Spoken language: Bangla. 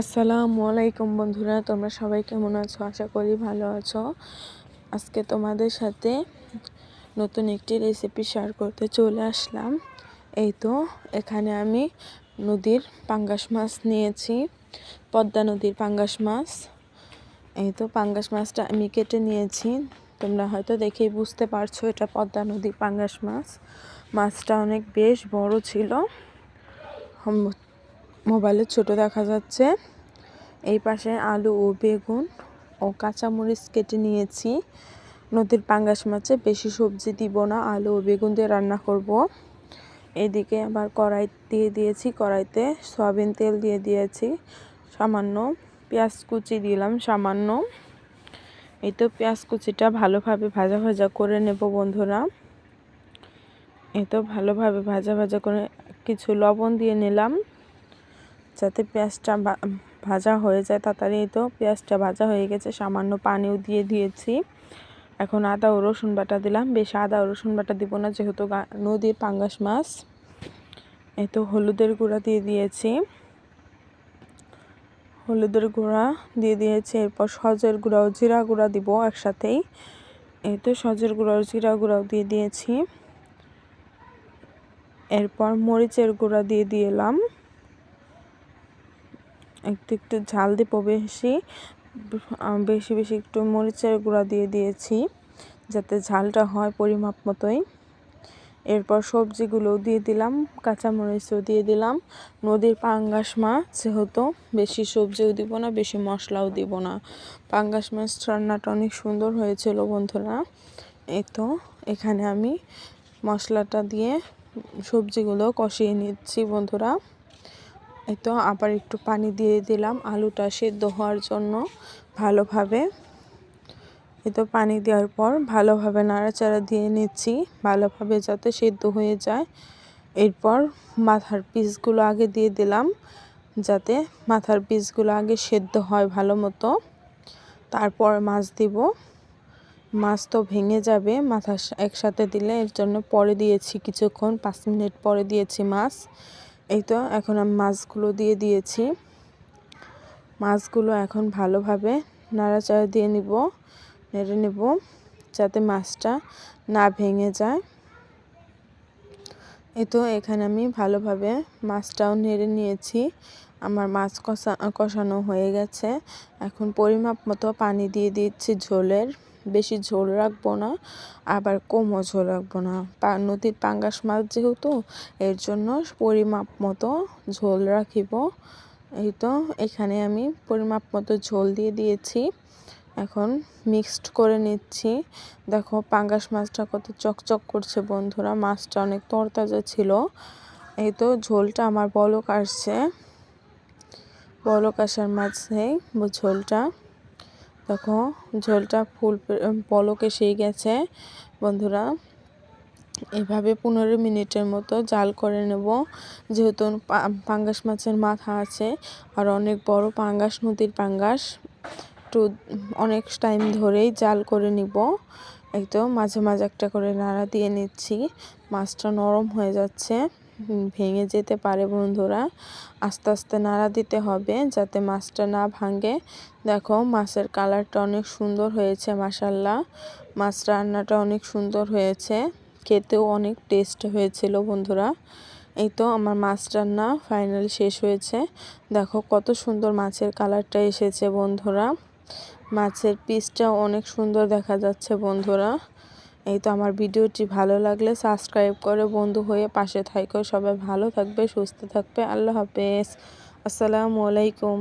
আসসালামু আলাইকুম বন্ধুরা, তোমরা সবাই কেমন আছো? আশা করি ভালো আছো। আজকে তোমাদের সাথে নতুন একটি রেসিপি শেয়ার করতে চলে আসলাম। এই তো, এখানে আমি নদীর পাঙ্গাস মাছ নিয়েছি, পদ্মা নদীর পাঙ্গাস মাছ। এই তো, পাঙ্গাস মাছটা আমি কেটে নিয়েছি। তোমরা হয়তো দেখেই বুঝতে পারছ, এটা পদ্মা নদীর পাঙ্গাস মাছ। মাছটা অনেক বেশ বড় ছিল। মোবাইলে ছোট দেখা যাচ্ছে। এই পাশে আলু ও বেগুন ও কাঁচামরিচ কেটে নিয়েছি। নদীর পাঙ্গাস মাছে বেশি সবজি দিব না, আলু ও বেগুন দিয়ে রান্না করব। এদিকে আবার কড়াই দিয়ে দিয়েছি, কড়াইতে সয়াবিন তেল দিয়ে দিয়েছি। সামান্য পেঁয়াজ কুচি দিলাম, সামান্য। এই তো পেঁয়াজ কুচিটা ভালোভাবে ভাজা ভাজা করে নেব বন্ধুরা। এই তো ভালোভাবে ভাজা ভাজা করে কিছু লবণ দিয়ে নিলাম। যাতে পেঁয়াজটা ভাজা হয়ে যায় তাড়াতাড়ি তো পেঁয়াজটা ভাজা হয়ে গেছে, সামান্য পানিও দিয়ে দিয়েছি। এখন আদা ও রসুন বাটা দিলাম, বেশ আদা ও রসুন বাটা দিব না, যেহেতু নদীর পাঙ্গাস মাছ। এই তো হলুদের গুঁড়া দিয়ে দিয়েছি। হলুদের গুঁড়া দিয়ে দিয়েছি, এরপর সজের গুঁড়া ও জিরা গুঁড়া দিব একসাথেই। এই তো সজের গুঁড়া ও জিরা গুঁড়াও দিয়ে দিয়েছি। এরপর মরিচের গুঁড়া দিয়ে দিলাম। একটু একটু ঝাল দিব বেশি বেশি বেশি একটু মরিচের গুঁড়া দিয়ে দিয়েছি, যাতে ঝালটা হয় পরিমাপ মতোই। এরপর সবজিগুলোও দিয়ে দিলাম, কাঁচামরিচও দিয়ে দিলাম। নদীর পাঙ্গাস মাছ যেহেতু, বেশি সবজিও দিব না, বেশি মশলাও দিব না। পাঙ্গাস মাছ রান্নাটা অনেক সুন্দর হয়েছিল বন্ধুরা। এই তো, এখানে আমি মশলাটা দিয়ে সবজিগুলো কষিয়ে নিচ্ছি বন্ধুরা। এই তো আবার একটু পানি দিয়ে দিলাম আলুটা সেদ্ধ হওয়ার জন্য ভালোভাবে। এই তো পানি দেওয়ার পর ভালোভাবে নাড়াচাড়া দিয়ে নিচ্ছি, ভালোভাবে যাতে সেদ্ধ হয়ে যায়। এরপর মাথার পিসগুলো আগে দিয়ে দিলাম, যাতে মাথার পিসগুলো আগে সেদ্ধ হয় ভালো মতো। তারপর মাছ দিব। মাছ তো ভেঙে যাবে, মাথা একসাথে দিলে এর জন্য পরে দিয়েছি, কিছুক্ষণ, পাঁচ মিনিট পরে দিয়েছি মাছ। এই তো, এখন আমি মাছগুলো দিয়ে দিয়েছি। মাছগুলো এখন ভালোভাবে নাড়াচাড়া দিয়ে নিব, নেড়ে নেব, যাতে মাছটা না ভেঙে যায়। এই তো, এখানে আমি ভালোভাবে মাছটাও নেড়ে নিয়েছি। আমার মাছ কষা, কষানো হয়ে গেছে। এখন পরিমাপ মতো পানি দিয়ে দিচ্ছি ঝোলের। বেশি ঝোল রাখব না, আবার কমও ঝোল রাখব না। নদীর পাঙ্গাস মাছ যেহেতু, এর জন্য পরিমাপ মতো ঝোল রাখিব। এই তো, এখানে আমি পরিমাপ মতো ঝোল দিয়ে দিয়েছি। এখন মিক্সড করে নিচ্ছি। দেখো, পাঙ্গাস মাছটা কত চকচক করছে বন্ধুরা, মাছটা অনেক তরতাজা ছিল। এই তো, ঝোলটা আমার বলক আসছে। বলক আসার মাঝে ঝোলটা। দেখো, ঝোলটা ফুল বলক এসেই গেছে, বন্ধুরা। এভাবে পনেরো মিনিটের মতো জাল করে নেব, যেহেতু পাঙ্গাস মাছের মাথা আছে, আর অনেক বড় পাঙ্গাস, নদীর পাঙ্গাস। একটু, অনেক টাইম ধরেই জাল করে নিব। একদম মাঝে মাঝে একটা করে নাড়া দিয়ে নিচ্ছি, মাছটা নরম হয়ে যাচ্ছে। ভেঙে যেতে পারে বন্ধুরা। আস্তে আস্তে নাড়া দিতে হবে যাতে মাছটা না ভাঙে। দেখো, মাছের কালারটা অনেক সুন্দর হয়েছে মাসাল্লাহ মাছ রান্নাটা অনেক সুন্দর হয়েছে। খেতেও অনেক টেস্ট হয়েছিল বন্ধুরা। এই তো আমার মাছ রান্না ফাইনাল শেষ হয়েছে। দেখো, কত সুন্দর মাছের কালারটা এসেছে বন্ধুরা। মাছের পিসটা অনেক সুন্দর দেখা যাচ্ছে বন্ধুরা। এই তো আমার ভিডিওটি ভালো লাগলে সাবস্ক্রাইব করে, বন্ধু হয়ে পাশে থাকো সবাই ভালো থাকবে, সুস্থ থাকবে। আল্লাহ হাফেজ। আসসালামু আলাইকুম।